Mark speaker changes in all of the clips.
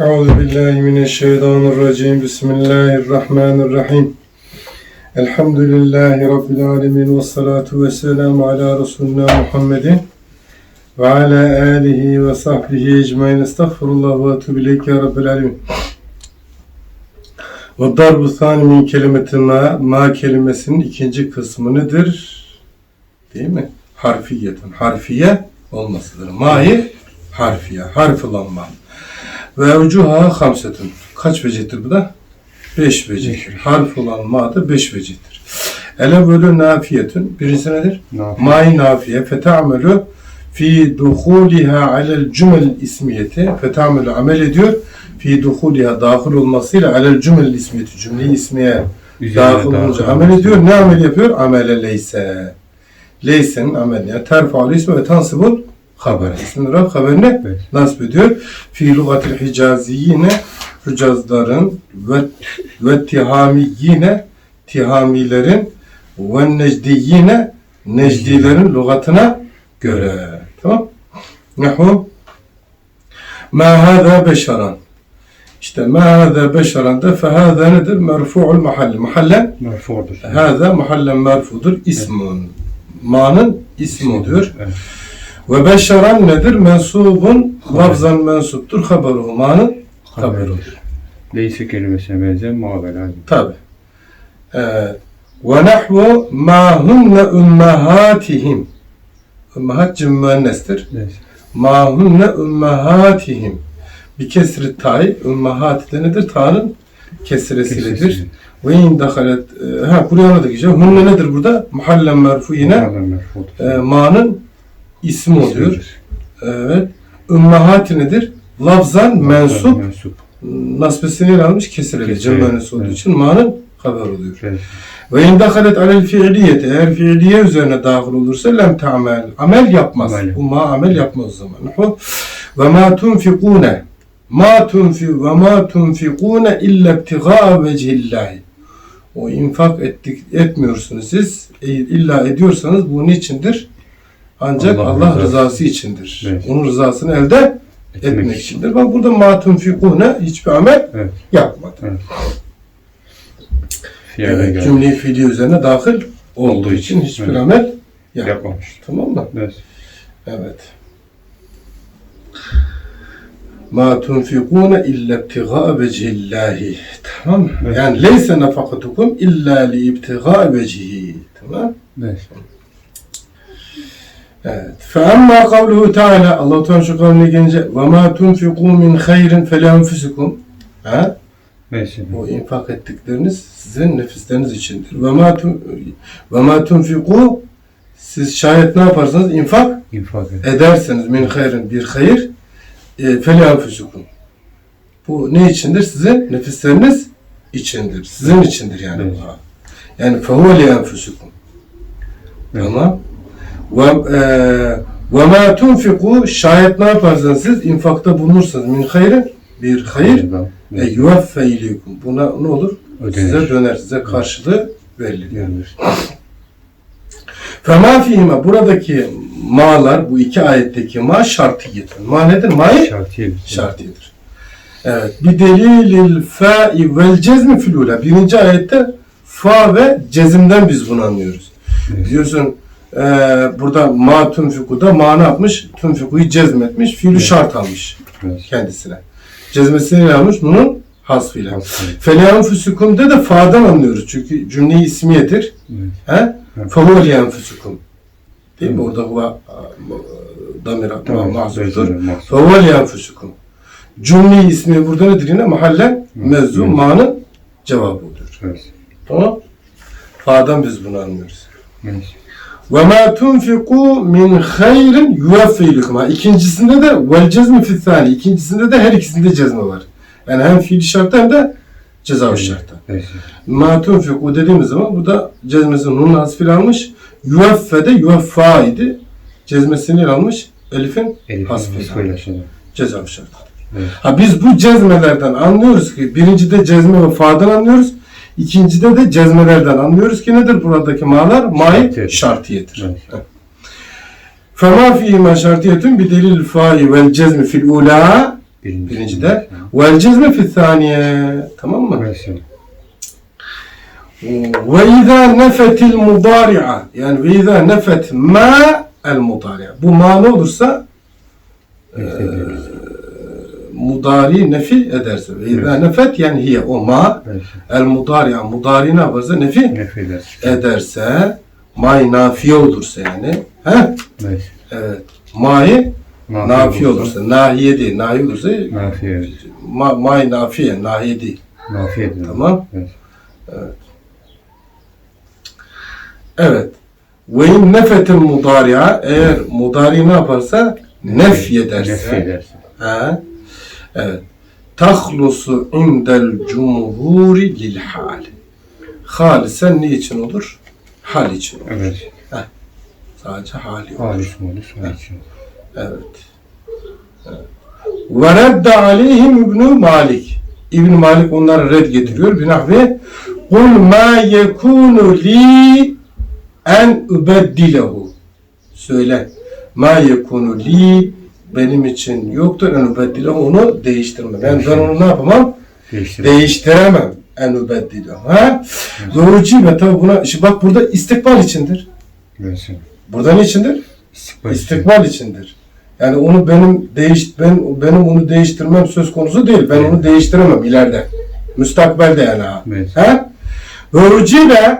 Speaker 1: Euzu billahi mineşşeytanirracim. Bismillahirrahmanirrahim. Elhamdülillahi rabbil alamin ve salatu vesselam ala resulina Muhammedin ve ala alihi ve sahbihi ecmaîn. Estağfurullah ve etûbü ileyk ya rabbil alamin. Ve darbu sani min kelimetine ma kelimesinin ikinci kısmı nedir? Değil mi? Harfiyeten. Harfiye olmasıdır. Mahi harfiye. Harfılanma. Ve ucuha hamsetun. Kaç vecihtir bu da? Beş vecihtir. Harf olan ma da beş vecihtir. Ele bölü nafiyetun. Birincisi nedir?
Speaker 2: Nafiye.
Speaker 1: May nafiye. Feta'melu fi duhuliha alel cümel ismiyeti. Feta'melu amel ediyor. Fi duhuliha dahil olmasıyla alel cümel ismiyeti. Cümle ismiye dahil olunca amel ediyor. Ne amel yapıyor? Amele leyse. Leyse'nin ameli. Yani terfa'lı ismi ve tansibul haber. İsmin Rab haberini
Speaker 2: Evet.
Speaker 1: nasip ediyor. Fi lugatil hicaziyine Hicazların ve ve tihamiyine tihamilerin ve necdiyine necdilerin lügatına göre. Tamam? Nahu ma hâzâ beşeran. İşte ma hâzâ beşeran da fehâzâ nedir? Merfu'ul mahalli. Mahallen
Speaker 2: Merfu'dur.
Speaker 1: Hâzâ mahallen merfudur. İsmun. Ma'nın ismi diyor.
Speaker 2: Evet.
Speaker 1: Ve beşeran nedir? Mensubun lafzan mensuptur. Haberuhu. Ma'nın haberidir.
Speaker 2: Leyse kelimesine benzer muhaber lazım.
Speaker 1: Tabi. Evet. Ve nahvu ma hunne ummahatihim. Ummahat cim müennestir.
Speaker 2: Leyse.
Speaker 1: Ma hunne ummahatihim. Bir kesri tay. Ummahat de nedir? Ta'nın kesresidir.
Speaker 2: Kesresi.
Speaker 1: Ve in dakhalet. e, Ha buraya anladık işte. Hunne nedir burada? Muhallen merfu yine.
Speaker 2: Muhaber merfudur.
Speaker 1: E, ma'nın ismi oluyor.
Speaker 2: İsmidir.
Speaker 1: Evet. Ümmahati nedir? Lafzan mensup.
Speaker 2: Mensup.
Speaker 1: Nasbesini almış. Kesireli, Cem mühendisi olduğu
Speaker 2: evet.
Speaker 1: için ma'nın haber oluyor.
Speaker 2: Evet.
Speaker 1: Ve in dakhalet alel fiiliyeti. Eğer fiiliye üzerine dahil olursa lem ta'mel. Amel yapmaz.
Speaker 2: Amel.
Speaker 1: Bu ma amel yapmaz o zaman. Ve ma tunfikune. Ma tunfi ve ma tunfikune illa ibtigaa vecihillahi. O infak ettik, etmiyorsunuz siz. İlla ediyorsanız bu niçindir? Ancak
Speaker 2: Allah
Speaker 1: Allah,
Speaker 2: rızası.
Speaker 1: rızası içindir.
Speaker 2: Evet.
Speaker 1: Onun rızasını elde
Speaker 2: Etmek,
Speaker 1: etmek
Speaker 2: için.
Speaker 1: içindir. Bak burada ma tunfikune hiçbir amel
Speaker 2: Evet.
Speaker 1: yapmadı. Evet,
Speaker 2: geldi.
Speaker 1: cümle fiili üzerine dahil olduğu
Speaker 2: Olduğu
Speaker 1: için
Speaker 2: için,
Speaker 1: hiçbir
Speaker 2: evet.
Speaker 1: amel yapmadı.
Speaker 2: Yapmamış.
Speaker 1: Tamam mı?
Speaker 2: Evet.
Speaker 1: Evet. Ma tunfikune illa ibtigaa vecihillahi. Tamam mı?
Speaker 2: Evet.
Speaker 1: Yani leyse nafakatukum illa li ibtigaa vecihi. Tamam.
Speaker 2: Evet.
Speaker 1: Evet. Amma kavluhu teala Allah Teala şu kavline gelince ve ma tunfiku min hayrin fe lenfusikum. Ha?
Speaker 2: Neyse.
Speaker 1: O infak ettikleriniz sizin nefisleriniz içindir. Ma tunfiku siz şayet ne yaparsanız infak
Speaker 2: İnfak et.
Speaker 1: ederseniz min hayrin bir hayır e, feli anfusukum. Bu ne içindir? Sizin nefisleriniz içindir. Sizin içindir yani.
Speaker 2: Evet.
Speaker 1: bu. Yani fehuve li anfusukum.
Speaker 2: Evet.
Speaker 1: Tamam. Ve e, ve ma tunfiku şayet ne yaparsanız siz infakta bulunursanız min hayrin bir hayır e,
Speaker 2: Evet.
Speaker 1: yuvaffe ileykum. Buna ne olur?
Speaker 2: Ödenir.
Speaker 1: Size döner. Size karşılığı verilir.
Speaker 2: Görünür.
Speaker 1: Fema fihime buradaki ma'lar bu iki ayetteki ma şartiyetun. Ma nedir? Ma'yı
Speaker 2: Şartiye.
Speaker 1: şartiyedir. Evet. Bir delilil fa'i vel cezmi filula. Birinci ayette fa ve cezimden biz bunu anlıyoruz.
Speaker 2: Evet.
Speaker 1: Biliyorsun e, burada ma tunfikuda ma ne yapmış? Tunfikuyu cezmetmiş. Fiilü
Speaker 2: Evet.
Speaker 1: şart almış
Speaker 2: Evet.
Speaker 1: kendisine. Cezmesini ne almış? Bunun hasfıyla.
Speaker 2: Hasfıyla.
Speaker 1: Feleanfusukum de fa'dan anlıyoruz. Çünkü cümle ismiyedir.
Speaker 2: Evet.
Speaker 1: He?
Speaker 2: Evet.
Speaker 1: Liyenfusukum. Değil mi?
Speaker 2: Evet.
Speaker 1: Orada huve damir
Speaker 2: Tamam.
Speaker 1: mahzurdur.
Speaker 2: Mahzur. Mahzur.
Speaker 1: Fehuve liyenfusukum. Cümle ismi burada nedir yine? Mahallen mevzu
Speaker 2: Evet.
Speaker 1: ma'nın cevabı oluyor.
Speaker 2: Evet.
Speaker 1: Tamam? Fa'dan biz bunu anlıyoruz.
Speaker 2: Neyse.
Speaker 1: Ve ma tunfiku min hayrin yuvaffilukum. Ha, İkincisinde de vel cezmi fithani. İkincisinde de her ikisinde cezme var. Yani hem fiil şartta hem de ceza şartta.
Speaker 2: Neyse.
Speaker 1: Ma tunfiku dediğimiz zaman burada cezmesini nun hasfiyle almış. Yuvaffe de yuvaffa idi. Cezmesini almış. Elif'in almış.
Speaker 2: şimdi.
Speaker 1: Ceza şartı.
Speaker 2: Evet.
Speaker 1: Ha biz bu cezmelerden anlıyoruz ki birincide cezme ve fa'dan anlıyoruz. İkincide de cezmelerden anlıyoruz ki nedir buradaki ma'lar? Ma'yı
Speaker 2: Şartiyedir. Evet.
Speaker 1: Fema fihi ma şartiyetun bi delil fa'i vel cezmi fil ula
Speaker 2: Birinci.
Speaker 1: Birincide. Vel cezme fi thaniye. Tamam mı?
Speaker 2: Mesela.
Speaker 1: Ve izâ nefetil mudari'a. Yani ve izâ nefet ma el mudari'a. Bu ma ne olursa
Speaker 2: Mesela.
Speaker 1: Mudari nefi ederse. Ve
Speaker 2: Evet.
Speaker 1: nefet yani hiye o ma
Speaker 2: Mesela.
Speaker 1: el mudari'a. Mudari ne yaparsa nefi
Speaker 2: Nefret edersin.
Speaker 1: ederse may nafiye olursa yani. He?
Speaker 2: Mesela.
Speaker 1: Evet. Ma'yı nafiye olursa. Nahiye değil. Nahiye olursa
Speaker 2: Nafiye evet.
Speaker 1: ma, may nafiye. Nahiye değil.
Speaker 2: Nafiye edersin.
Speaker 1: Tamam.
Speaker 2: Evet.
Speaker 1: Evet. Ve in nefetil mudari'a eğer mudari ne yaparsa nef ederse.
Speaker 2: Nefret edersin.
Speaker 1: Ha? Evet. Tahlusu indel cumhuri lil hal. Hal sen ne için olur? Hal için olur.
Speaker 2: Evet.
Speaker 1: Sadece hali olur.
Speaker 2: Halis modus. Halis.
Speaker 1: Evet. Evet. Ve redde aleyhim İbn Malik. İbn Malik onlara red getiriyor. Binahvi Kul ma yekunu li en ubeddilehu. Söyle. Ma yekunu li benim için yoktur en ubeddilehu. Onu değiştirme. Ben, ben onu ne yapamam?
Speaker 2: Değiştir.
Speaker 1: Değiştiremem. En ubeddilehu. Ha? Doğru cibe tabi buna. Şimdi bak burada istikbal içindir.
Speaker 2: Mesela.
Speaker 1: Burada ne içindir?
Speaker 2: İstikbal.
Speaker 1: İstikbal içindir. Yani onu benim değiş ben benim onu değiştirmem söz konusu değil. Ben onu değiştiremem ileride. Müstakbelde yani ha.
Speaker 2: Evet.
Speaker 1: He? Ve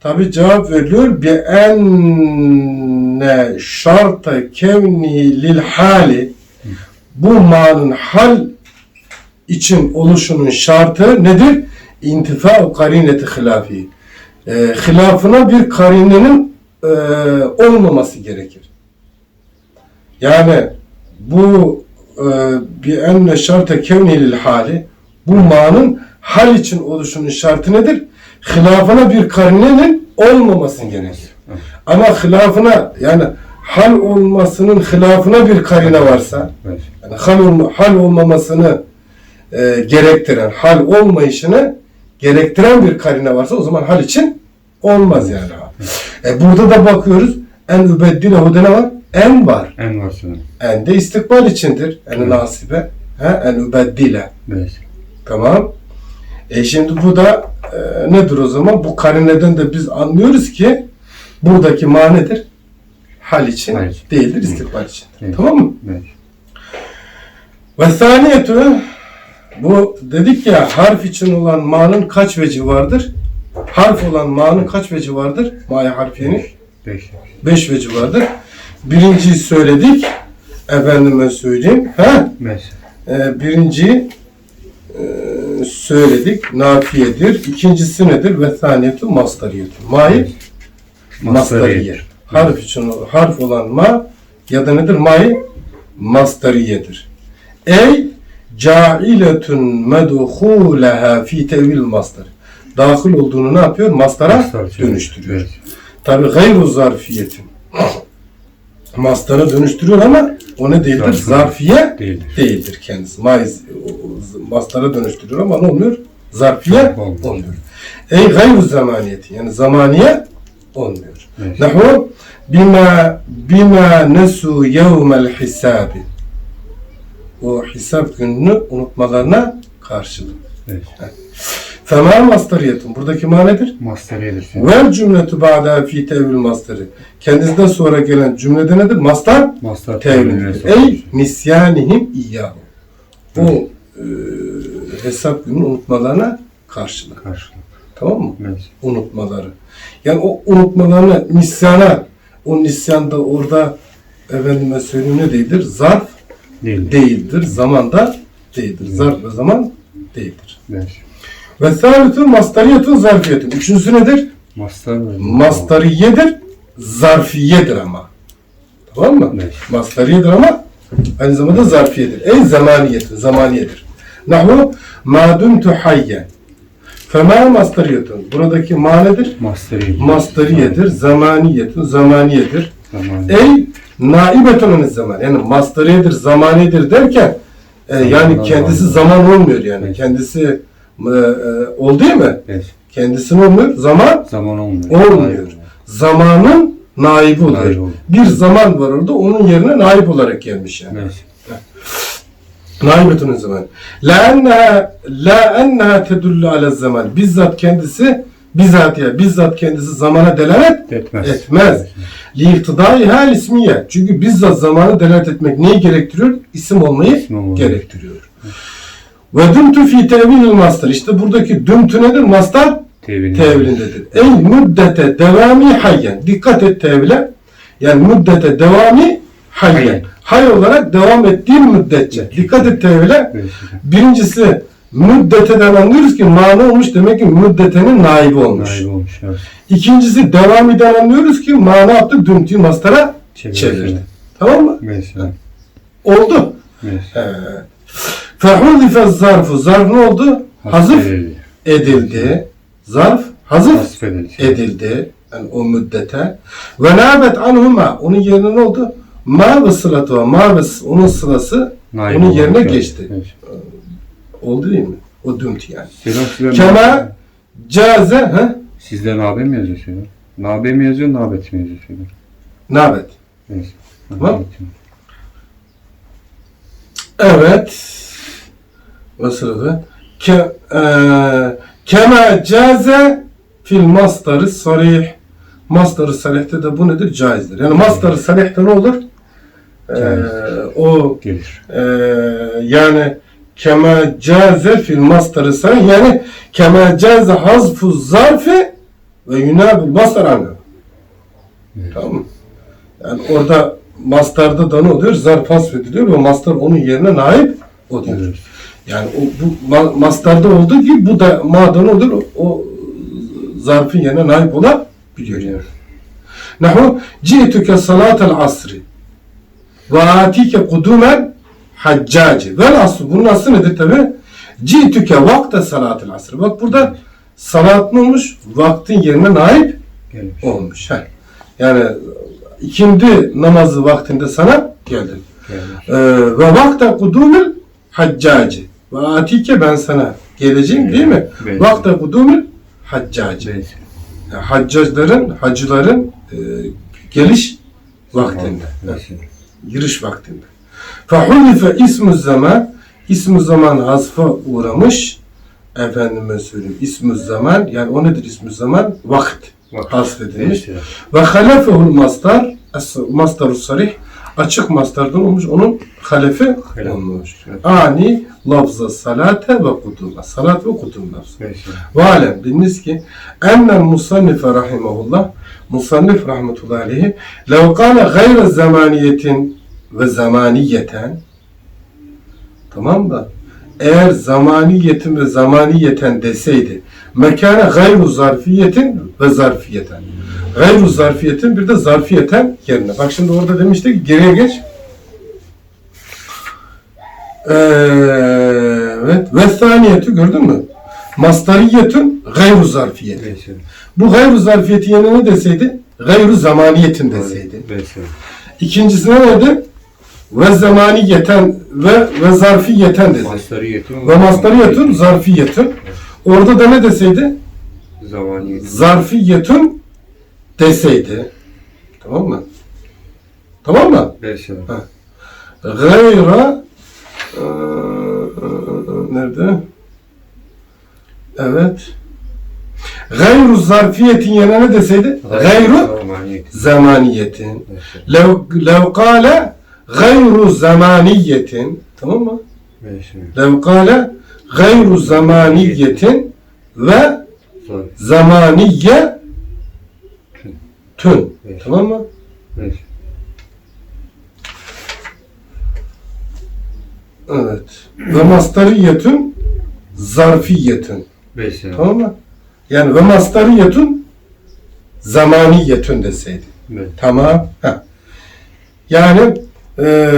Speaker 1: tabi cevap veriliyor bi enne şarta kevni lil hali bu manın hal için oluşunun şartı nedir? İntifa karineti hilafi. E, hilafına bir karinenin e, olmaması gerekir. Yani bu e, bir enne şarta kevni lil hali bu manın hal için oluşunun şartı nedir? Hilafına bir karinenin olmaması gerekir. Ama hilafına yani hal olmasının hilafına bir karine varsa
Speaker 2: Evet.
Speaker 1: yani hal, olma, hal olmamasını e, gerektiren, hal olmayışını gerektiren bir karine varsa o zaman hal için olmaz yani. E, burada da bakıyoruz en übeddilehu'da ne var? En var.
Speaker 2: En varsın.
Speaker 1: En de istikbal içindir. En nasibe. Ha? En übeddile.
Speaker 2: Evet.
Speaker 1: Tamam. E şimdi bu da e, nedir o zaman? Bu karineden de biz anlıyoruz ki buradaki ma nedir? Hal için
Speaker 2: Hal için.
Speaker 1: değildir, istikbal için.
Speaker 2: Evet.
Speaker 1: Tamam mı?
Speaker 2: Evet.
Speaker 1: Ve saniyetü bu dedik ya harf için olan ma'nın kaç veci vardır? Harf olan ma'nın kaç veci vardır? Ma'ya harfiyenin
Speaker 2: Beş.
Speaker 1: beş veci vardır. Birinciyi söyledik. Efendime söyleyeyim. Ha?
Speaker 2: Mesela.
Speaker 1: Ee, birinciyi e, söyledik. Nafiyedir. İkincisi nedir? Ve saniyetü mastariyetü. Ma'yı mastariye. Harf için harf olan ma ya da nedir? Ma'yı mastariyedir. Ey cailetun medhuleha fi tevil mastar. Dahil olduğunu ne yapıyor? Mastara
Speaker 2: Mastar
Speaker 1: dönüştürüyor.
Speaker 2: Evet.
Speaker 1: Tabi gayru zarfiyetin. Mastara dönüştürüyor ama o ne değildir?
Speaker 2: Zarfiye.
Speaker 1: Zarfiye
Speaker 2: Değildir.
Speaker 1: değildir kendisi. Maiz mastara dönüştürüyor ama ne olmuyor? Zarfiye
Speaker 2: Zarf olmuyor.
Speaker 1: olmuyor. Ey gayru zamaniyeti yani zamaniye olmuyor.
Speaker 2: Evet.
Speaker 1: Nahu bima bima nesu yevmel hisabi. O hesap gününü unutmalarına karşılık.
Speaker 2: Evet.
Speaker 1: Fema mastariyetun. Buradaki ma nedir?
Speaker 2: Masteriyedir.
Speaker 1: Vel cümletu ba'da fi tevil masteri. Kendisinden sonra gelen cümlede nedir? Mastar
Speaker 2: Mastar
Speaker 1: tevil. Ey nisyanihim iyyahu. O e, hesap gününü unutmalarına karşılık.
Speaker 2: Karşılık.
Speaker 1: Tamam mı?
Speaker 2: Evet.
Speaker 1: Unutmaları. Yani o unutmalarına, nisyana, o nisyanda orada efendime söyleyeyim ne değildir? Zarf
Speaker 2: Değildir.
Speaker 1: değildir. Zaman da değildir. Zarf ve zaman değildir.
Speaker 2: Evet.
Speaker 1: Ve sâlütün mastariyetun zarfiyetun. Üçüncüsü nedir?
Speaker 2: Mastar
Speaker 1: Mastariyedir, zarfiyedir ama. Tamam mı?
Speaker 2: Evet.
Speaker 1: Mastariyedir ama aynı zamanda zarfiyedir. Ey zamaniyeti, zamaniyedir. Nahu ma dumtu hayyen. Fema mastariyetun. Buradaki ma nedir?
Speaker 2: Masteriyedir.
Speaker 1: Zamaniyetun, zamaniyedir.
Speaker 2: Zaman.
Speaker 1: Ey naibetun zaman. Yani mastariyedir, zamaniyedir derken e, yani kendisi zaman olmuyor yani.
Speaker 2: Evet.
Speaker 1: Kendisi e, e, ol değil mi?
Speaker 2: Evet.
Speaker 1: Kendisi olmuyor? Zaman
Speaker 2: Zaman olmuyor.
Speaker 1: Olmuyor. Zamanın naibi oluyor.
Speaker 2: Oluyor.
Speaker 1: Bir zaman var orada onun yerine naip olarak gelmiş yani.
Speaker 2: Evet.
Speaker 1: Naibetun zaman. La enneha la enneha tedullu ala zaman. Bizzat kendisi bizzat ya bizzat kendisi zamana delalet
Speaker 2: Etmez.
Speaker 1: etmez. Li iktidaiha ismiye. Çünkü bizzat zamanı delalet etmek neyi gerektiriyor? İsim olmayı
Speaker 2: İsim
Speaker 1: gerektiriyor. Ve dümtü fi tevilil mastar. İşte buradaki dümtü nedir? Mastar
Speaker 2: Tevil.
Speaker 1: tevilindedir. Ey müddete devami hayyen. Dikkat et tevile. Yani müddete devami hayyen. Hay olarak devam ettiğin müddetçe. Dikkat et tevile.
Speaker 2: Evet.
Speaker 1: Birincisi müddeteden anlıyoruz ki mana olmuş demek ki müddetenin naibi olmuş.
Speaker 2: Naib olmuş. Evet.
Speaker 1: İkincisi devamiden anlıyoruz ki mana yaptı dümtüyü mastara
Speaker 2: Çevirdi.
Speaker 1: çevirdi. Tamam mı?
Speaker 2: Mesela.
Speaker 1: Oldu.
Speaker 2: Mesela.
Speaker 1: Fehulife zarfu. Zarf ne oldu? Hazıf
Speaker 2: edildi.
Speaker 1: edildi. Zarf hazıf
Speaker 2: Hasf edildi.
Speaker 1: edildi. Yani o müddete. Ve nâbet anhuma. Onun yerine ne oldu? Ma ve sılatu var. Ma ve onun sırası
Speaker 2: Naib
Speaker 1: onun yerine
Speaker 2: evet.
Speaker 1: geçti.
Speaker 2: Evet.
Speaker 1: oldu değil mi? O dümtü yani.
Speaker 2: Selam.
Speaker 1: Kema caze he?
Speaker 2: Sizler nabe mi yazıyor Selam? Nabe mi yazıyor, nabet mi yazıyor Selam?
Speaker 1: Nabet.
Speaker 2: Neyse.
Speaker 1: Tamam. Evet. O sırada ke, e, kema caze fil mastarı sarih. Mastarı sarihte de bu nedir? Caizdir. Yani mastarı sarihte ne olur? O
Speaker 2: Gelir.
Speaker 1: e, yani kema caze fil mastarı sarih yani kema caze hazfu zarfi ve yunabil mastar.
Speaker 2: Evet.
Speaker 1: Tamam mı? Yani orada mastarda da ne oluyor? Zarf hasfediliyor ve mastar onun yerine naip oluyor.
Speaker 2: Evet.
Speaker 1: Yani o, bu ma- mastarda olduğu gibi bu da ma'da ne olur? O, o zarfın yerine naip olabiliyor. Yani. Nahu ci'tuke salatel asri ve atike kudumen haccaci. Vel aslı. Bunun aslı nedir tabi? Ci'tuke vakte salatel asri. Bak burada salat ne olmuş? Vaktin yerine naip
Speaker 2: Gelmiş.
Speaker 1: olmuş. Heh. Yani ikindi namazı vaktinde sana.
Speaker 2: Gelmiş.
Speaker 1: Ee, ve vakta kudumul haccaci. Ve atike ben sana geleceğim değil mi?
Speaker 2: Evet.
Speaker 1: Vakta kudumul haccaci.
Speaker 2: Neyse.
Speaker 1: Yani haccacların, hacıların e, geliş vaktinde.
Speaker 2: Neyse.
Speaker 1: Giriş vaktinde. Fehulife ismu zaman ismu zaman hasfa uğramış. Efendime söyleyeyim. İsmu zaman yani o nedir ismu zaman? Vakt. Hasfedilmiş.
Speaker 2: Neyse.
Speaker 1: Ve halefehul mastar mastarus sarih açık mastardan olmuş onun halefi
Speaker 2: Halef.
Speaker 1: olmuş.
Speaker 2: Evet.
Speaker 1: Ani lafza salate ve kuduma. Salat ve kudum lafzı.
Speaker 2: Neyse.
Speaker 1: Ve alem biliniz ki ennel musannife rahimahullah musannif rahmetullahi aleyhi lev kâle gayre zamaniyetin ve zamaniyeten tamam mı? Eğer zamaniyetin ve zamaniyeten deseydi mekâne gayru zarfiyetin ve zarfiyeten gayru zarfiyetin bir de zarfiyeten yerine. Bak şimdi orada demiştik ki geriye geç. Ee, evet. Ve saniyeti gördün mü? Mastariyetün gayru zarfiyeti.
Speaker 2: Neyse.
Speaker 1: Bu gayru zarfiyeti yerine ne deseydi? Gayru zamaniyetin deseydi.
Speaker 2: Neyse.
Speaker 1: İkincisine neydi? Ve zamaniyeten ve ve zarfiyeten dedi.
Speaker 2: Mastariyetun
Speaker 1: Ve mastariyetün zarfiyetün. Orada da ne deseydi?
Speaker 2: Zamaniyet.
Speaker 1: Zarfiyetün deseydi. Tamam mı? Tamam mı?
Speaker 2: Neyse.
Speaker 1: Gayra eee, nerede? Evet. Gayru zarfiyetin ne deseydi? Gayru
Speaker 2: Zamaniyet.
Speaker 1: zamaniyetin. Lev, lev kâle gayru zamaniyetin. Tamam mı? Lev kâle gayru zamaniyetin ve zamaniye tün.
Speaker 2: Evet.
Speaker 1: Tamam mı?
Speaker 2: Neyse.
Speaker 1: Evet. Ve mastariyetün zarfiyetün.
Speaker 2: Neyse.
Speaker 1: Tamam mı? Yani ve mastariyetün zamaniyetün deseydi.
Speaker 2: Evet.
Speaker 1: Tamam. Heh. Yani e,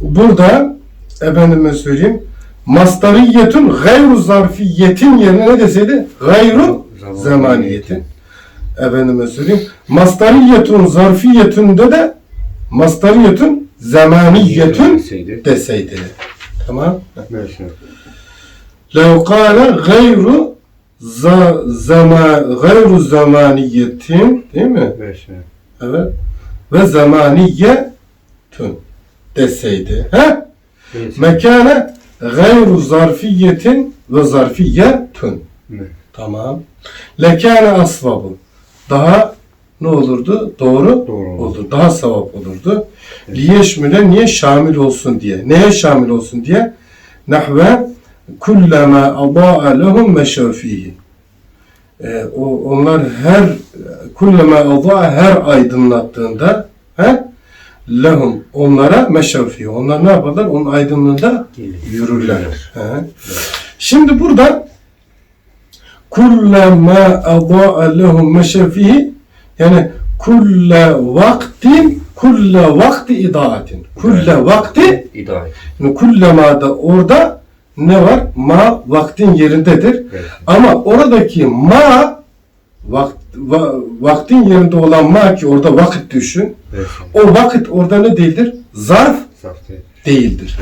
Speaker 1: burada efendime söyleyeyim mastariyetün gayru zarfiyetin yerine ne deseydi? Gayru
Speaker 2: Zamaniyetin
Speaker 1: efendime söyleyeyim. Mastariyetun zarfiyetünde de mastariyetun zamaniyetun
Speaker 2: deseydi.
Speaker 1: Tamam. Lev kâle gayru za, zama, gayru zamaniyetin değil mi? Evet. Ve zamaniyetun deseydi. He? Mekane gayru zarfiyetin ve zarfiyetun. Tamam. Lekâne asvabun. Daha ne olurdu? Doğru,
Speaker 2: Doğru olur.
Speaker 1: Daha sevap olurdu. Liyeşmüle niye şamil olsun diye. Neye şamil olsun diye? Nahve kullama adaa lehum meşev fihi. O, onlar her kullama adaa her aydınlattığında he? lehum onlara meşev. Onlar ne yaparlar? Onun aydınlığında yürürler. He? Şimdi burada kullama adaa lehum meşev fihi yani kulle vaktin kulle vakti idaatin. Kulle vakti
Speaker 2: İdare.
Speaker 1: yani kullema da orada ne var? Ma vaktin yerindedir.
Speaker 2: Evet.
Speaker 1: Ama oradaki ma vakt, va- vaktin yerinde olan ma ki orada vakit düşün.
Speaker 2: Evet.
Speaker 1: O vakit orada ne değildir? Zarf
Speaker 2: Saf değil.
Speaker 1: değildir.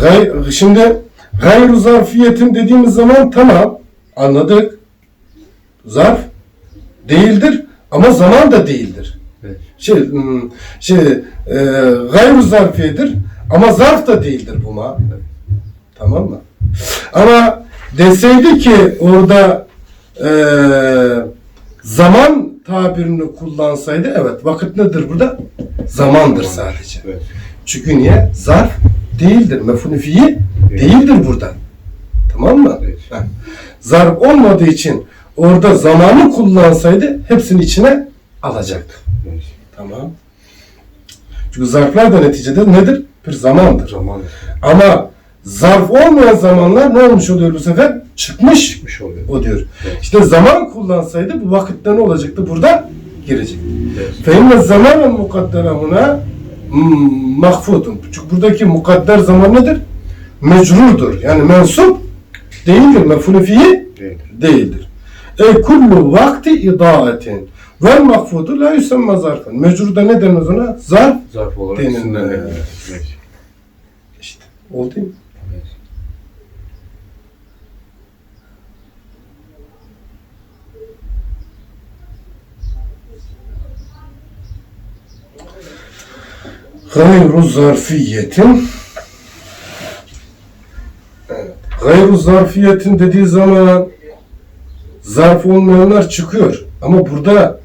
Speaker 1: Gay- şimdi gayru zarfiyetin dediğimiz zaman tamam anladık. Zarf değildir ama zaman da değildir.
Speaker 2: Evet.
Speaker 1: Şey, hmm, şey e, gayru zarfiyedir ama zarf da değildir bu ma. Tamam mı? Ama deseydi ki orada e, zaman tabirini kullansaydı evet vakit nedir burada? Zamandır sadece.
Speaker 2: Evet.
Speaker 1: Çünkü niye? Zarf değildir. Mef'ulü fiil değildir burada. Tamam mı?
Speaker 2: Evet.
Speaker 1: Zarf olmadığı için Orada zamanı kullansaydı hepsini içine alacaktı. Tamam. Çünkü zarflar da neticede nedir? Bir zamandır.
Speaker 2: Zaman.
Speaker 1: Ama zarf olmayan zamanlar ne olmuş oluyor bu sefer? Çıkmış,
Speaker 2: Çıkmış oluyor.
Speaker 1: o diyor.
Speaker 2: Evet.
Speaker 1: İşte zaman kullansaydı bu vakitte ne olacaktı? Burada girecekti.
Speaker 2: Evet.
Speaker 1: Feinne zamanın mukadderahuna hmm, mahfudun. Çünkü buradaki mukadder zaman nedir? Mecrurdur. Yani mensup değildir. Mefulü fihi
Speaker 2: değildir.
Speaker 1: değildir. E kullu vakti idaatin vel mahfudu la yusemma zarfen. Mecrurda ne denir ona? Zarf
Speaker 2: Zarf olarak isimlendirilir. Evet.
Speaker 1: işte. Oldu mu?
Speaker 2: Evet.
Speaker 1: Gayru zarfiyetin Evet. Gayru zarfiyetin dediği zaman zarf olmayanlar çıkıyor. Ama burada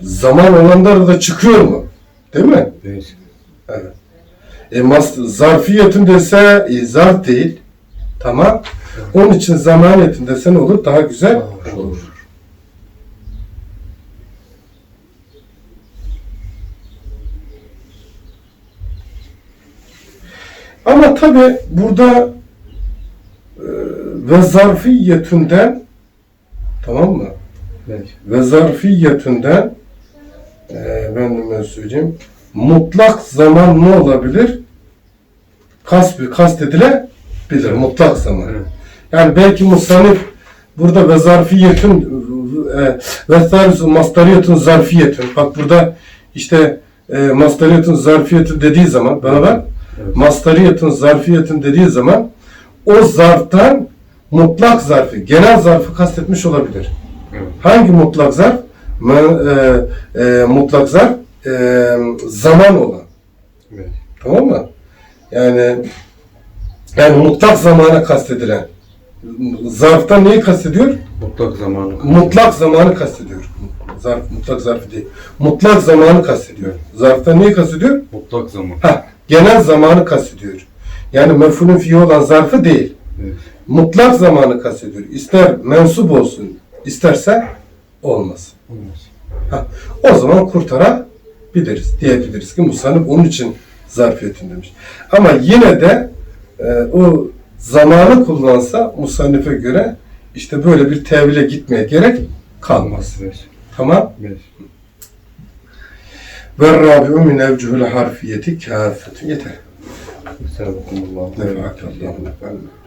Speaker 1: zaman olanlar da çıkıyor mu? Değil mi?
Speaker 2: Evet.
Speaker 1: Evet. E, mas zarfiyetin dese e, zarf değil. Tamam. Onun için zamanetin dese ne olur? Daha güzel olur.
Speaker 2: olur.
Speaker 1: Ama tabi burada e, ve zarfiyetünden tamam mı?
Speaker 2: Evet.
Speaker 1: Ve zarfiyetünden e, ben hemen söyleyeyim. Mutlak zaman ne olabilir? Kast, kastedilebilir. Mutlak zaman.
Speaker 2: Evet.
Speaker 1: Yani belki musanif burada ve zarfiyetün e, ve zarfiyetün mastariyetün zarfiyetün. Bak burada işte e, mastariyetün zarfiyetün dediği zaman bana bak
Speaker 2: Evet.
Speaker 1: mastariyetün zarfiyetün dediği zaman o zarftan mutlak zarfı, genel zarfı kastetmiş olabilir.
Speaker 2: Evet.
Speaker 1: Hangi mutlak zarf? E, e, mutlak zarf e, zaman olan.
Speaker 2: Evet.
Speaker 1: Tamam mı? Yani yani mutlak zamana kastedilen. Zarftan neyi kastediyor?
Speaker 2: Mutlak zamanı.
Speaker 1: Mutlak zamanı kastediyor. Zarf, mutlak zarfı değil. Mutlak zamanı kastediyor. Zarftan neyi kastediyor?
Speaker 2: Mutlak zaman.
Speaker 1: Ha, genel zamanı kastediyor. Yani mef'ulün fiili olan zarfı değil.
Speaker 2: Evet.
Speaker 1: Mutlak zamanı kastediyor. İster mensup olsun, isterse olmaz.
Speaker 2: Olmaz.
Speaker 1: Ha, o zaman kurtarabiliriz. Diyebiliriz ki Musa'nın onun için zarfiyetin demiş. Ama yine de e, o zamanı kullansa Musannif'e göre işte böyle bir tevhile gitmeye gerek kalmaz.
Speaker 2: Evet.
Speaker 1: Tamam.
Speaker 2: Evet.
Speaker 1: Ve rabi'u min evcuhul harfiyeti kâfetun. Yeter.
Speaker 2: Selamünaleyküm.
Speaker 1: Nefakallahu.